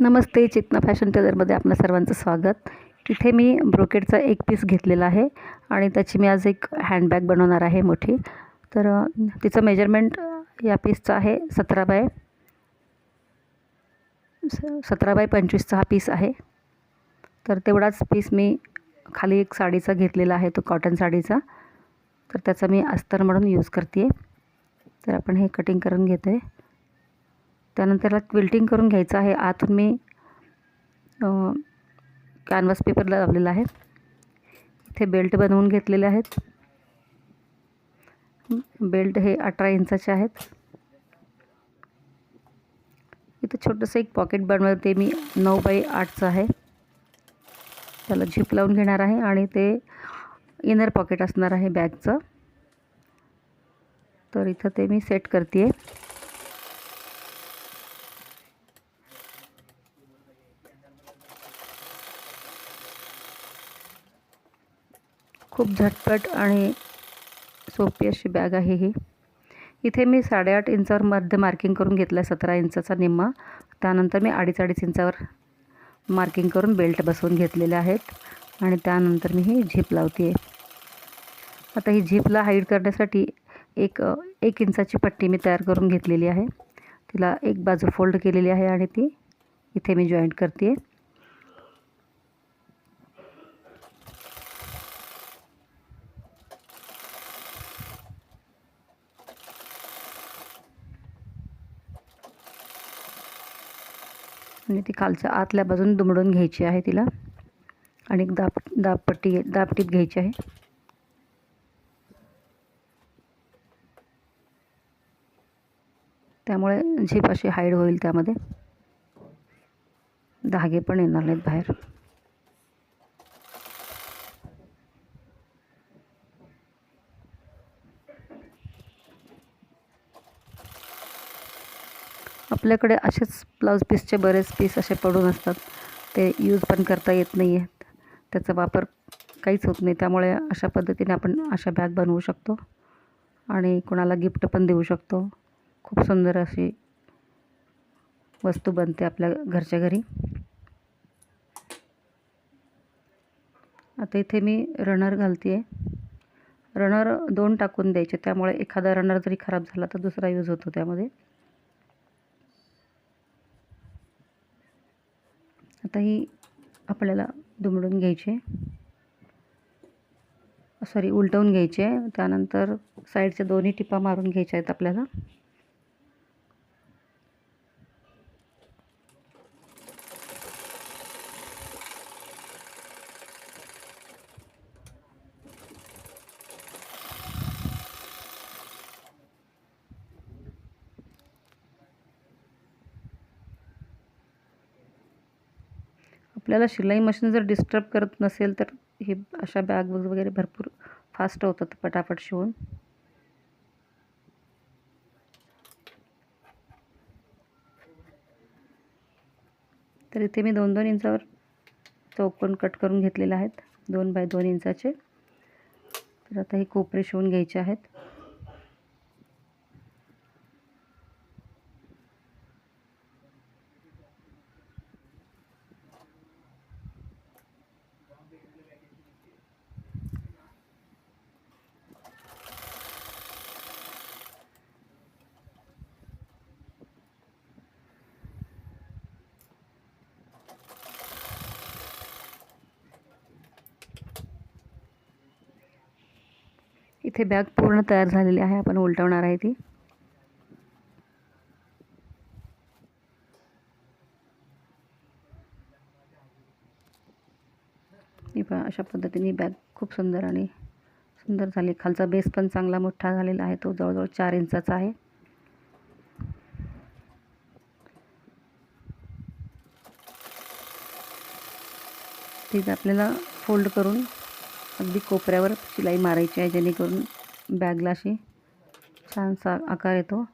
नमस्ते चेतना fashion टेलरमध्ये आपलं सर्वांचं स्वागत. इथे मी ब्रोकेडचा एक पीस घेतलेला आहे आणि त्याची मी आज एक हँडबॅग बनवणार आहे मोठी. तर तिचं मेजरमेंट या पीसचं आहे सतरा बाय स- सतरा बाय पंचवीसचा हा पीस आहे. तर तेवढाच पीस मी खाली एक साडीचा घेतलेला आहे तो कॉटन साडीचा. तर त्याचा मी अस्तर म्हणून यूज करते आहे तर आपण हे कटिंग करून घेतो आहे त्यानंतरला क्विल्टिंग करून घ्यायचं आहे. आतून मी कॅनव्हास पेपरला लावलेला आहे. इथे बेल्ट बनवून घेतलेले आहेत. बेल्ट हे अठरा इंचाचे आहेत. इथं छोटंसं एक पॉकेट बनवते मी. नऊ बाय आठचं आहे. त्याला झिप लावून घेणार आहे आणि ते इनर पॉकेट असणार आहे बॅगचं तर इथं ते मी सेट करते आहे खूप झटपट आणि सोपी अशी बॅग आहे ही. इथे मी साडेआठ इंचावर मध्य मार्किंग करून घेतलं आहे सतरा इंचाचा निम्मा. त्यानंतर मी अडीच अडीच इंचावर मार्किंग करून बेल्ट बसवून घेतलेले आहेत आणि त्यानंतर मी ही झीप लावते आहे आता ही झीपला हाईड करण्यासाठी एक एक इंचाची पट्टी मी तयार करून घेतलेली आहे. तिला एक बाजू फोल्ड केलेली आहे आणि ती इथे मी जॉईंट करते आणि ती खालच्या आतल्या बाजून दुमडून घ्यायची आहे तिला. आणि एक दाब दाबपट्टी दाबटीप घ्यायची आहे. त्यामुळे झीप अशी हाईड होईल त्यामध्ये. धागे पण येणार नाहीत बाहेर. आपल्याकडे असेच ब्लाऊज पीसचे बरेच पीस असे पडून असतात. ते यूज पण करता येत नाही आहेत त्याचा वापर काहीच होत नाही. त्यामुळे अशा पद्धतीने आपण अशा बॅग बनवू शकतो. आणि कोणाला गिफ्ट पण देऊ शकतो. खूप सुंदर अशी वस्तू बनते आपल्या घरच्या घरी. आता इथे मी रनर घालते आहे रनर दोन टाकून द्यायचे. त्यामुळे एखादा रनर जरी खराब झाला तर दुसरा यूज होतो त्यामध्ये. आता ही आपल्याला दुमडून घ्यायची. सॉरी उलटवून घ्यायची. आहे त्यानंतर साईडच्या दोन्ही टिपा मारून घ्यायच्या आहेत आपल्याला. आपल्याला शिलाई मशीन जर डिस्टर्ब करत नसेल तर हे अशा बॅग वगैरे भरपूर फास्ट होतात पटापट शिवून. तर इथे मी दोन दोन इंचावर चौकोन कट करून घेतलेले आहेत दोन बाय दोन इंचाचे. तर आता हे कोपरे शिवून घ्यायचे आहेत. इथे बॅग पूर्ण तयार झालेली आहे. आपण उलटवणार आहे ती. पण पहा अशा पद्धतीने बॅग खूप सुंदर आणि सुंदर झाली. खालचा बेस पण चांगला मोठा झालेला आहे. तो जवळजवळ चार इंचाचा आहे. तिथे आपल्याला फोल्ड करून अगदी कोपऱ्यावर शिलाई मारायची आहे जेणेकरून बॅगला अशी छानसा आकार येतो.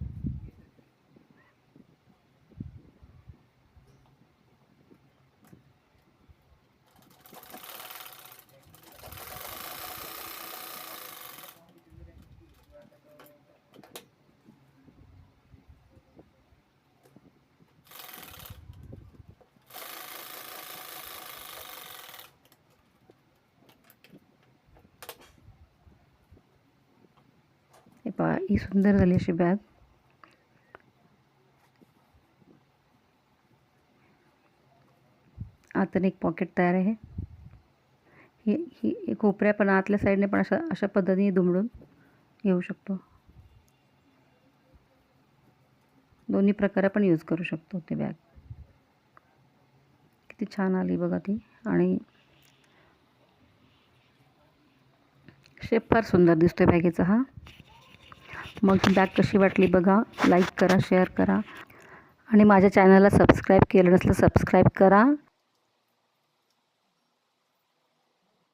पहा ही सुंदर झाली अशी बॅग. आतून एक पॉकेट तयार आहे. ही ही कोपऱ्या पण आतल्या साईडने पण अशा अशा पद्धतीने दुमडून घेऊ शकतो. दोन्ही प्रकारे आपण यूज करू शकतो ती बॅग किती छान आली बघा ती. आणि शेप फार सुंदर दिसतोय बॅगेचा हा. मग बॅग कशी वाटली बघा. लाईक करा शेअर करा. आणि माझ्या चॅनलला सबस्क्राईब केलं नसलं सबस्क्राईब करा.